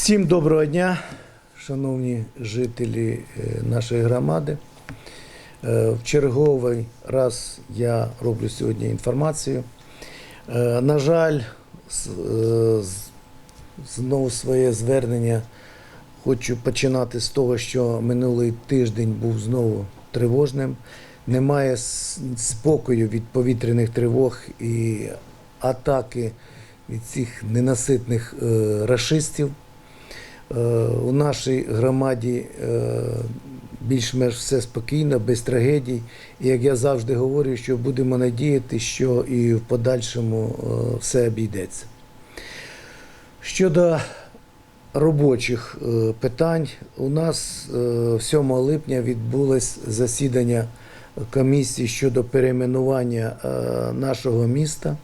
Всім доброго дня, шановні жителі е, нашої громади. Е, В черговий раз я роблю сьогодні інформацію. Е, На жаль, знову своє звернення хочу починати з того, що минулий тиждень був знову тривожним. Немає спокою від повітряних тривог і атаки від цих ненаситних рашистів. Е, У нашій громаді е, більш-менш все спокійно, без трагедій. І як я завжди говорю, що будемо надіяти, що і в подальшому е, все обійдеться. Щодо робочих питань, у нас е, 7 липня відбулось засідання комісії щодо перейменування нашого міста.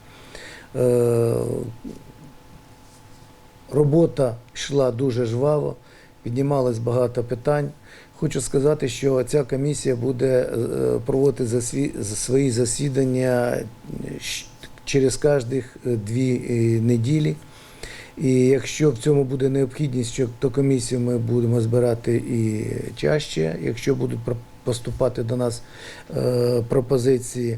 Робота йшла дуже жваво, піднімалось багато питань. Хочу сказати, що ця комісія буде е, проводити засві- свої засідання через кожних е, дві е, неділі. І якщо в цьому буде необхідність, то комісію ми будемо збирати і чаще, якщо будуть поступати до нас пропозиції.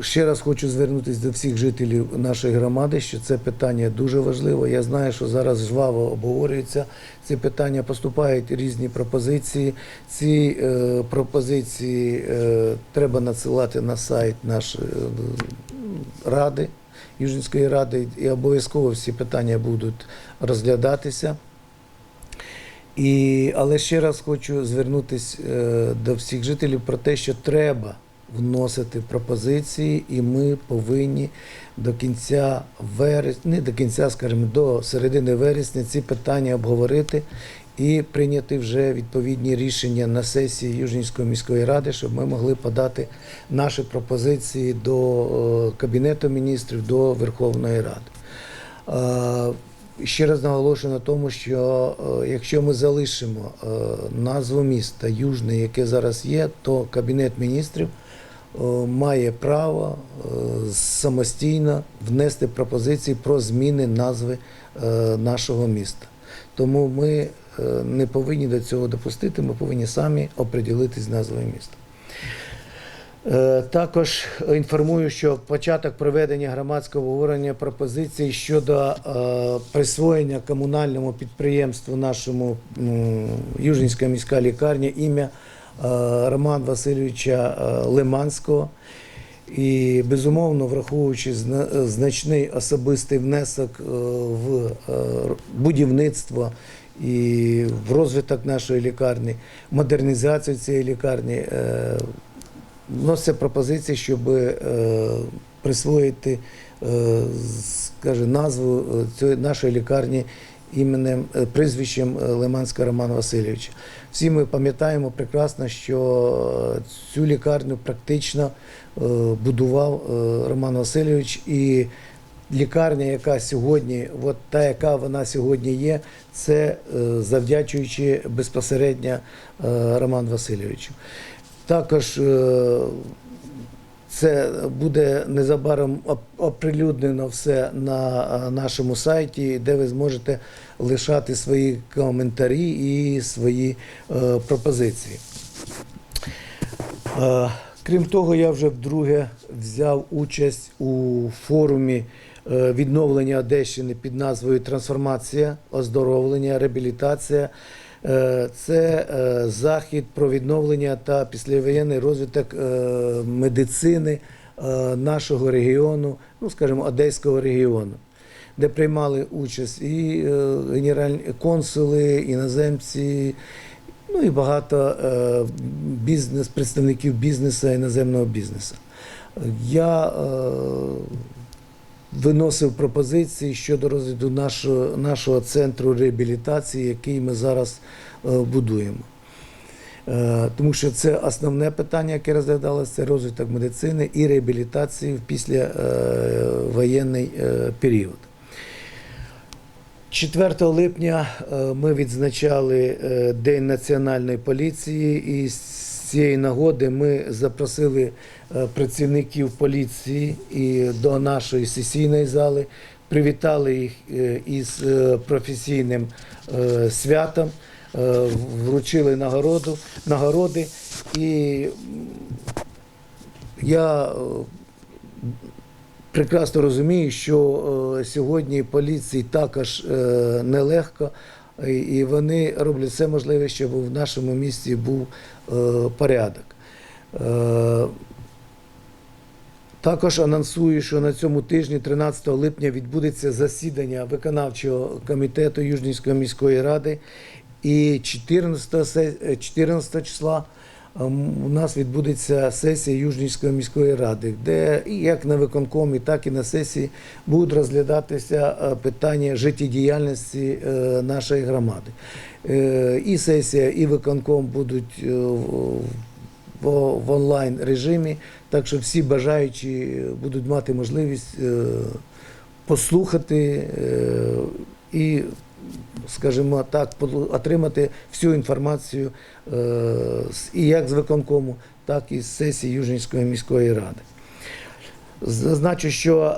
Ще раз хочу звернутися до всіх жителів нашої громади, що це питання дуже важливе. Я знаю, що зараз жваво обговорюється ці питання, поступають різні пропозиції. Ці е, пропозиції е, треба надсилати на сайт нашої е, ради, Южинської ради, і обов'язково всі питання будуть розглядатися. І, але ще раз хочу звернутися е, до всіх жителів про те, що треба вносити пропозиції, і ми повинні до кінця вересня, не до кінця, скажімо, до середини вересня ці питання обговорити і прийняти вже відповідні рішення на сесії Южнівської міської ради, щоб ми могли подати наші пропозиції до е, Кабінету міністрів, до Верховної Ради. Ще раз наголошую на тому, що е, якщо ми залишимо е, назву міста Южне, яке зараз є, то Кабінет міністрів е, має право самостійно внести пропозиції про зміни назви нашого міста. Тому ми не повинні до цього допустити, ми повинні самі оприділитись з назвою міста. Е, Також інформую, що початок проведення громадського обговорення пропозицій щодо е, присвоєння комунальному підприємству нашому м, Южнівська міська лікарня ім'я е, Романа Васильовича Лиманського. І безумовно, враховуючи значний особистий внесок в будівництво і в розвиток нашої лікарні, модернізацію цієї лікарні, вноситься пропозиції, щоб е, присвоїти е, скажімо, назву е, цієї нашої лікарні іменем прізвищем Лиманського Романа Васильовича. Всі ми пам'ятаємо прекрасно, що цю лікарню практично будував Роман Васильович і. Лікарня, яка сьогодні, от та, яка вона сьогодні є, це завдячуючи безпосередньо Роману Васильовичу. Також е, це буде незабаром оприлюднено все на е, нашому сайті, де ви зможете лишати свої коментарі і свої е, пропозиції. Крім того, я вже вдруге взяв участь у форумі відновлення Одещини під назвою Трансформація, оздоровлення, реабілітація. Е, Це е, захід про відновлення та післявоєнний розвиток е, медицини нашого регіону, ну скажімо, Одеського регіону де приймали участь і генеральні консули, іноземці, ну і багато бізнес, представників бізнесу, іноземного бізнесу. Я виносив пропозиції щодо розгляду нашого, нашого центру реабілітації, який ми зараз е, будуємо. Е, Тому що це основне питання, яке розглядалося, це розвиток медицини і реабілітації в післявоєнний е, період. 4 липня ми відзначали День національної поліції, і цієї нагоди ми запросили е, працівників поліції і до нашої сесійної зали привітали їх е, із е, професійним святом, вручили нагороду, нагороди. І я прекрасно розумію, що сьогодні поліції також нелегко, і- вони роблять все можливе, щоб в нашому місті був е, порядок. Е, також анонсую, що на цьому тижні, 13 липня, відбудеться засідання виконавчого комітету Южнівської міської ради. І 14, е, 14 числа у нас відбудеться сесія Южнівської міської ради, де і як на виконкомі, так і на сесії будуть розглядатися е, питання життєдіяльності е, нашої громади. Е, І сесія, і виконком будуть в- онлайн режимі, так що всі бажаючі будуть мати можливість послухати і, скажімо так, отримати всю інформацію е, і як з виконкому, так і з сесії Южнівської міської ради. Зазначу, що е,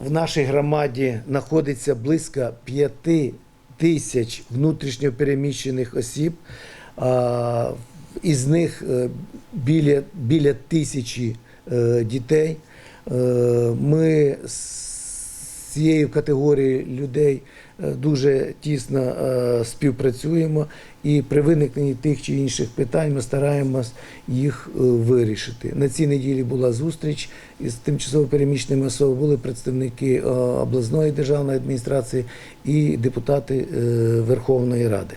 в нашій громаді знаходиться близько 5 тисяч внутрішньопереміщених осіб. Із них е, біля, біля тисячі дітей. Ми цією категорією людей е, дуже тісно е, співпрацюємо і при виникненні тих чи інших питань ми стараємось їх е, вирішити. На цій неділі була зустріч із тимчасово переміщеними особами, були представники обласної державної адміністрації і депутати Верховної Ради.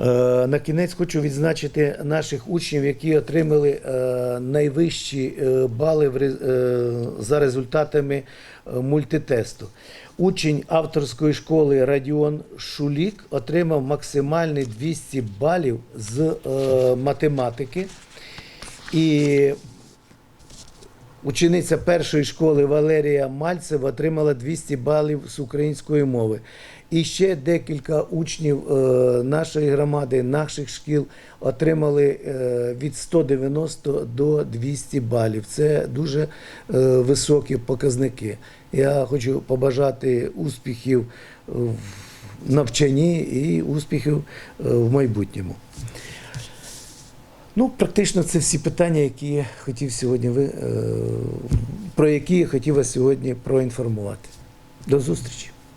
Е, На кінець хочу відзначити наших учнів, які отримали е, найвищі е, бали за результатами мультитесту. Учень авторської школи Радіон Шулік отримав максимальні 200 балів з математики. І Учениця першої школи Валерія Мальцева отримала 200 балів з української мови. І ще декілька учнів е, нашої громади, наших шкіл отримали е, від 190 до 200 балів. Це дуже е, високі показники. Я хочу побажати успіхів в навчанні і успіхів в майбутньому. Ну, практично це всі питання, які я хотів сьогодні ви, е, про які я хотів вас сьогодні проінформувати. До зустрічі.